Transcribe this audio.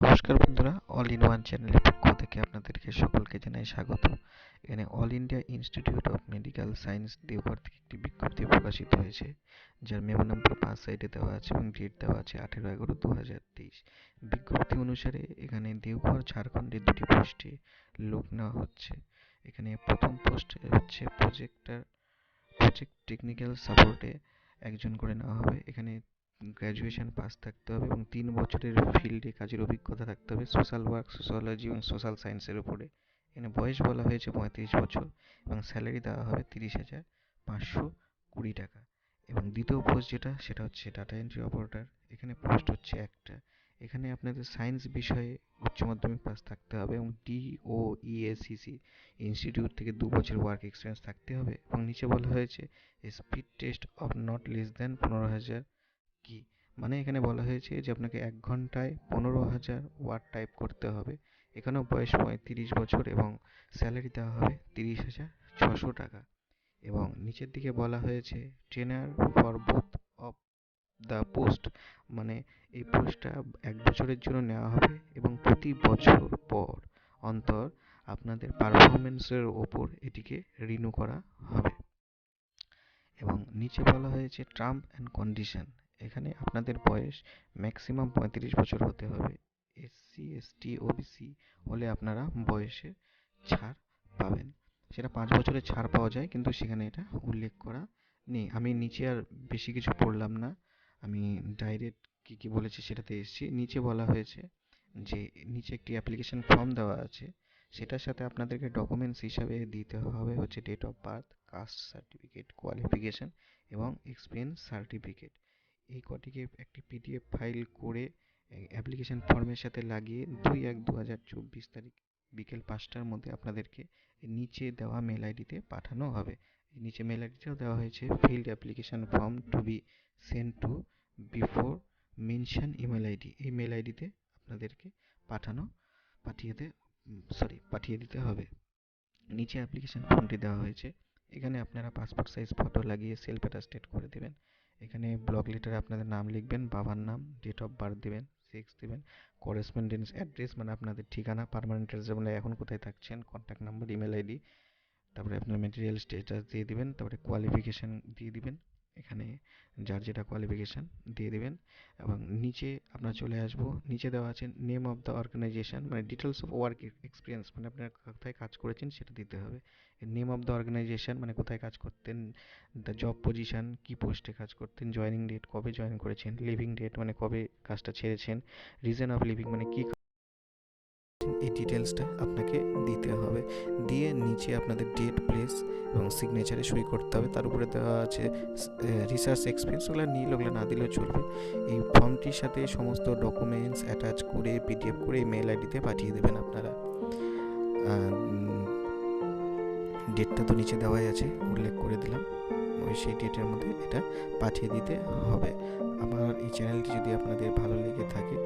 নমস্কার বন্ধুরা all in one চ্যানেলের পক্ষ থেকে আপনাদেরকে সকলকে জানাই স্বাগত। এখানে All India Institute of Medical Science Deoghar থেকে একটি বিজ্ঞপ্তি প্রকাশিত হয়েছে, যার মেমো নাম্বার পাঁচ সাইডে দেওয়া আছে এবং ডেট দেওয়া আছে আঠেরো এগারো দু হাজার তেইশ। বিজ্ঞপ্তি অনুসারে এখানে দেওঘর ঝাড়খণ্ডের দুটি পোস্টে লোক নেওয়া হচ্ছে। এখানে প্রথম পোস্ট হচ্ছে প্রজেক্টার প্রজেক্ট টেকনিক্যাল সাপোর্টে একজন করে নেওয়া হবে। এখানে গ্র্যাজুয়েশন পাস থাকতে হবে এবং তিন বছরের ফিল্ডে কাজের অভিজ্ঞতা থাকতে হবে। সোশ্যাল ওয়ার্ক সোশ্যালজি এবং সোশ্যাল সায়েন্সের উপরে। এখানে বয়স বলা হয়েছে পঁয়ত্রিশ বছর এবং স্যালারি দেওয়া হবে তিরিশ হাজার পাঁচশো কুড়ি টাকা। এবং দ্বিতীয় পোস্ট যেটা, সেটা হচ্ছে ডাটা এন্ট্রি অপারেটর এখানে পোস্ট হচ্ছে একটা। এখানে আপনাদের সায়েন্স বিষয়ে উচ্চ মাধ্যমিক পাস থাকতে হবে এবং ও ইএসিসি ইনস্টিটিউট থেকে দু বছর ওয়ার্ক এক্সপিরিয়েন্স থাকতে হবে। এবং নিচে বলা হয়েছে speed test of not less than পনেরো হাজার কি? মানে এখানে বলা হয়েছে যে আপনাকে এক ঘন্টায় পনেরো হাজার ওয়ার্ড টাইপ করতে হবে। এখানেও বয়স পঁয়ত্রিশ বছর এবং স্যালারি দেওয়া হবে তিরিশ হাজার ছশো টাকা। এবং নিচের দিকে বলা হয়েছে trainer for both of the post মানে এই পোস্টটা এক বছরের জন্য নেওয়া হবে এবং প্রতি বছর পর অন্তর আপনাদের পারফরমেন্সের ওপর এটিকে রিনিউ করা হবে। এবং নিচে বলা হয়েছে টার্ম অ্যান্ড কন্ডিশন এখানে আপনাদের বয়স ম্যাক্সিমাম পঁয়ত্রিশ বছর হতে হবে। এসসি এসটি ওবিসি হলে আপনারা বয়সে ছাড় পাবেন। সেটা পাঁচ বছরের ছাড় পাওয়া যায়, কিন্তু সেখানে এটা উল্লেখ করা নেই। আমি নিচে আর বেশি কিছু পড়লাম না। আমি ডাইরেক্ট কী কী বলেছে সেটাতে এসেছি। নিচে বলা হয়েছে যে, নিচে একটি অ্যাপ্লিকেশন ফর্ম দেওয়া আছে। সেটার সাথে আপনাদেরকে ডকুমেন্টস হিসাবে দিতে হবে। হচ্ছে date of birth caste certificate qualification এবং এক্সপিরিয়েন্স সার্টিফিকেট এই কটিকে একটি পিডিএফ ফাইল করে অ্যাপ্লিকেশন ফর্মের সাথে লাগিয়ে দুই এক দু হাজার চব্বিশ তারিখ বিকেল পাঁচটার মধ্যে আপনাদেরকে নিচে দেওয়া মেল আইডিতে পাঠানো হবে। নিচে মেল আইডিটাও দেওয়া হয়েছে filled application form to be send to before mention email ID এই মেল আইডিতে আপনাদেরকে পাঠানো, পাঠিয়ে সরি পাঠিয়ে দিতে হবে। নিচে অ্যাপ্লিকেশন ফর্মটি দেওয়া হয়েছে। এখানে আপনারা পাসপোর্ট সাইজ ফটো লাগিয়ে সেলফ অ্যাটাস্টেড করে দেবেন। এখানে ব্লক লেটারে আপনাদের নাম লিখবেন, বাবার নাম ডেট অফ বার্থ দেবেন সেক্স দেবেন করেসপন্ডেন্স অ্যাড্রেস মানে আপনাদের ঠিকানা পারমানেন্ট অ্যাড্রেস মানে এখন কোথায় থাকছেন কন্ট্যাক্ট নাম্বার ইমেল আইডি তারপরে আপনার ম্যাটেরিয়াল স্টেটাস দিয়ে দিবেন, তারপরে কোয়ালিফিকেশান দিয়ে দিবেন। এখানে যার যেটা কোয়ালিফিকেশান দিয়ে দেবেন এবং নিচে আপনার চলে আসব। নিচে দেওয়া আছে নেম অফ দ্য অর্গানাইজেশন মানে ডিটেলস অফ ওয়ার্ক এক্সপিরিয়েন্স মানে আপনার কোথায় কাজ করেছেন সেটা দিতে হবে। নেম অফ দ্য অর্গানাইজেশন মানে কোথায় কাজ করতেন দ্য জব পজিশন কী পোস্টে কাজ করতেন জয়নিং ডেট কবে জয়েন করেছেন লিভিং ডেট মানে কবে কাজটা ছেড়েছেন রিজন অফ লিভিং মানে কী এই ডিটেলসটা আপনাকে দিতে হবে। দিয়ে নিচে আপনাদের ডেট প্লেস এবং সিগনেচারে সই করতে হবে। তার উপরে দেওয়া আছে রিসার্চ এক্সপিরিয়েন্স ওগুলো নীল, ওগুলো না দিলেও চলবে। এই ফর্মটির সাথে সমস্ত ডকুমেন্টস অ্যাটাচ করে পিডিএফ করে মেল আইডিতে পাঠিয়ে দেবেন আপনারা। ডেটটা তো নিচে দেওয়াই আছে, উল্লেখ করে দিলাম। ওই সেই ডেটের মধ্যে এটা পাঠিয়ে দিতে হবে। আমার এই চ্যানেলটি যদি আপনাদের ভালো লেগে থাকে